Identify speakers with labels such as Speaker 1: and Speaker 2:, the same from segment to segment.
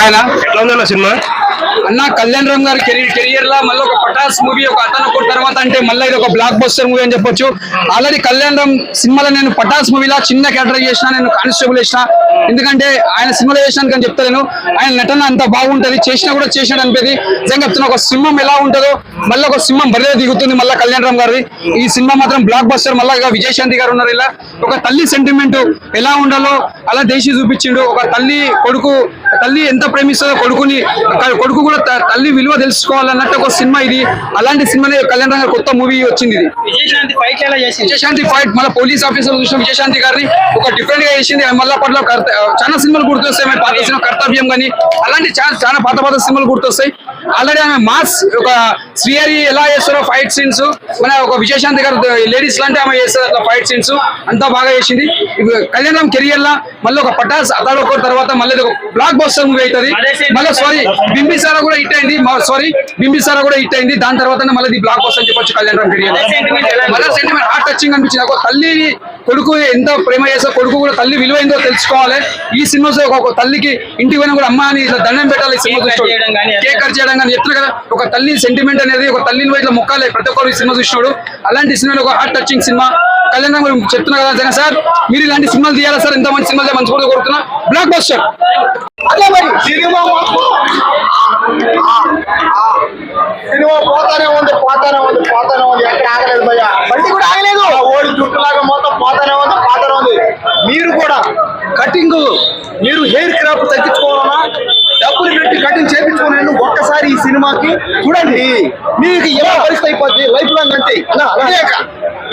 Speaker 1: ఆయన?
Speaker 2: ఎట్లా ఉందన్న సినిమా?
Speaker 1: అన్న కళ్యాణ్ రామ్ గారి కెరీర్ కెరియర్ లా మళ్ళీ ఒక పటాస్ మూవీ ఒక అతను ఒక తర్వాత అంటే మళ్ళీ ఇది ఒక బ్లాక్ బస్టర్ మూవీ అని చెప్పొచ్చు. ఆల్రెడీ కళ్యాణ్ రామ్ సినిమాలో నేను పటాస్ మూవీలో చిన్న క్యారెక్టర్ చేసిన నేను కానిస్టేబుల్ చేసిన. ఎందుకంటే ఆయన సినిమాలో చేసినానికి అని చెప్తాను ఆయన నటన అంత బాగుంటది చేసినా కూడా చేసినట్టు అనిపేది. నిజంగా చెప్తున్నా ఒక సింహం ఎలా ఉంటుందో మళ్ళీ ఒక సింహం బర్రె దిగుతుంది మళ్ళీ కళ్యాణ్ రామ్ గారిది. ఈ సినిమా మాత్రం బ్లాక్ బస్టర్ మళ్ళీ విజయశాంతి గారు ఉన్నారు ఇలా. ఒక తల్లి సెంటిమెంట్ ఎలా ఉండాలో అలా దేశీ చూపించిండు. ఒక తల్లి కొడుకు తల్లి ఎంత ప్రేమిస్తుందో కొడుకుని కొడుకు కూడా తల్లి విలువ తెలుసుకోవాలన్నట్టు ఒక సినిమా ఇది. అలాంటి సినిమానే కళ్యాణ్ రామ్ గారి కొత్త మూవీ వచ్చింది ఇది.
Speaker 3: విజయశాంతి ఫైట్ ఎలా చేసింది?
Speaker 1: విజయశాంతి ఫైట్ మళ్ళీ పోలీస్ ఆఫీసర్ చూసిన విజయశాంతి గారిని ఒక డిఫరెంట్గా చేసింది. మళ్ళీ అప్పట్లో కర్త- చాలా సినిమాలు గుర్తొస్తాయి. పాత సినిమా కర్తవ్యం కానీ అలాంటి చాలా చాలా పాత పాత సినిమాలు గుర్తొస్తాయి. ఆల్రెడీ ఆమె మాస్ ఒక శ్రీహరి ఎలా చేస్తారో ఫైట్ సీన్స్ మన ఒక విజయశాంతి గారు లేడీస్ లాంటి ఆమె చేస్తారు అట్లా ఫైట్ సీన్స్ అంతా బాగా చేసింది. కళ్యాణ్ కెరియర్ లా మళ్ళీ ఒక పటాస్ అతడు ఒక తర్వాత మళ్ళీ ఒక బ్లాక్ బస్టర్ మూవీ అవుతుంది. మళ్ళీ సారీ బింబిసారా కూడా హిట్ అయింది. సారీ బింబిసారా కూడా హిట్ అయింది. దాని తర్వాత మళ్ళీ బ్లాక్ బస్టర్ అని చెప్పొచ్చు కళ్యాణ్ రామ్ కెరియర్ మళ్ళీ సెంటిమెంట్ హార్ట్ టచింగ్ అనిపించింది. ఒక తల్లి కొడుకు ఎంత ప్రేమ చేస్తా కొడుకు కూడా తల్లి విలువ ఏందో తెలుసుకోవాలి. ఈ సినిమా ఒక తల్లికి ఇంటికి పోయినా కూడా అమ్మ అని ఇట్లా దండం పెట్టాలి ఈ సినిమా కేక్ కట్ చేయడం కానీ చెప్తున్నా కదా ఒక తల్లి సెంటిమెంట్ అనేది ఒక తల్లిని పోయి ఇట్లా మొక్కాలి. ప్రతి ఒక్కరు ఈ సినిమా చూసినాడు. అలాంటి సినిమాలో ఒక హార్ట్ టచింగ్ సినిమా. కళ్యాణ్ గారు చెప్తున్నా కదా జగన్ సార్? మీరు ఇలాంటి సినిమాలు తీయాలి సార్? ఎంత మంచి సినిమాలు మంచి కూడా కోరుతున్నా. బ్లాక్ బస్టర్
Speaker 4: అదే మరి. సినిమా మాత్రం సినిమా పోతానే ఉంది పోతానే ఉంది పోతానే ఉంది. ఎక్కడ ఆగలేదు భయ్య బండి కూడా ఆగలేదు ఆ ఓడి జుట్టులాగా మొత్తం పోతానే ఉంది పోతానే ఉంది మీరు కూడా కటింగ్. మీరు హెయిర్ క్రాఫ్ట్ తగ్గించుకోవాలన్నా డబ్బులు పెట్టి కటింగ్ చేయించుకోనండి ఒక్కసారి ఈ సినిమాకి చూడండి. మీకు ఎలా పరిస్థితి అయిపోద్ది? లైఫ్ లాంగ్ అంతే.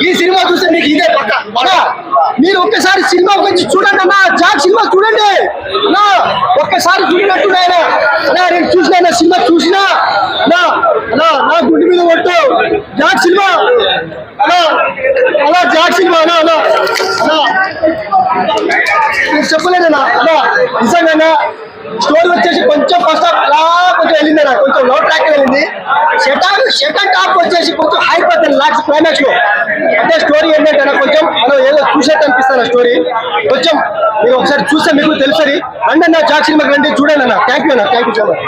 Speaker 4: ఈ సినిమా చూస్తే మీకు ఇదే పక్క. మీరు ఒక్కసారి సినిమా వచ్చి చూడండి అన్న. జాక్ సినిమా చూడండి. అన్నా, ఒక్కసారి చూడనట్టు ఆయన అన్నా, నేను చూసిన సినిమా చూసినా. నా నా గుండె మీద కొట్టు జాక్ సినిమా. నేను చెప్పలేదన్నా అన్నా. నిజంగా స్టోరీ వచ్చేసి కొంచెం ఫస్ట్ హాఫ్ అలా కొంచెం వెళ్ళింది కొంచెం లో ట్రాక్ వెళ్ళింది. సెకండ్ సెకండ్ హాఫ్ వచ్చేసి కొంచెం హై పడుతుంది లాస్ట్ క్లైమాక్స్లో. అంటే స్టోరీ ఏంటంటే కొంచెం మనం ఏదో చూసేట్టు అనిపిస్తాను స్టోరీ కొంచెం మీరు ఒకసారి చూస్తే మీకు తెలుసరి అండి అన్న జాక్ సినిమాకి రండి చూడండి అన్న. థ్యాంక్ యూ అన్న. Thank you so much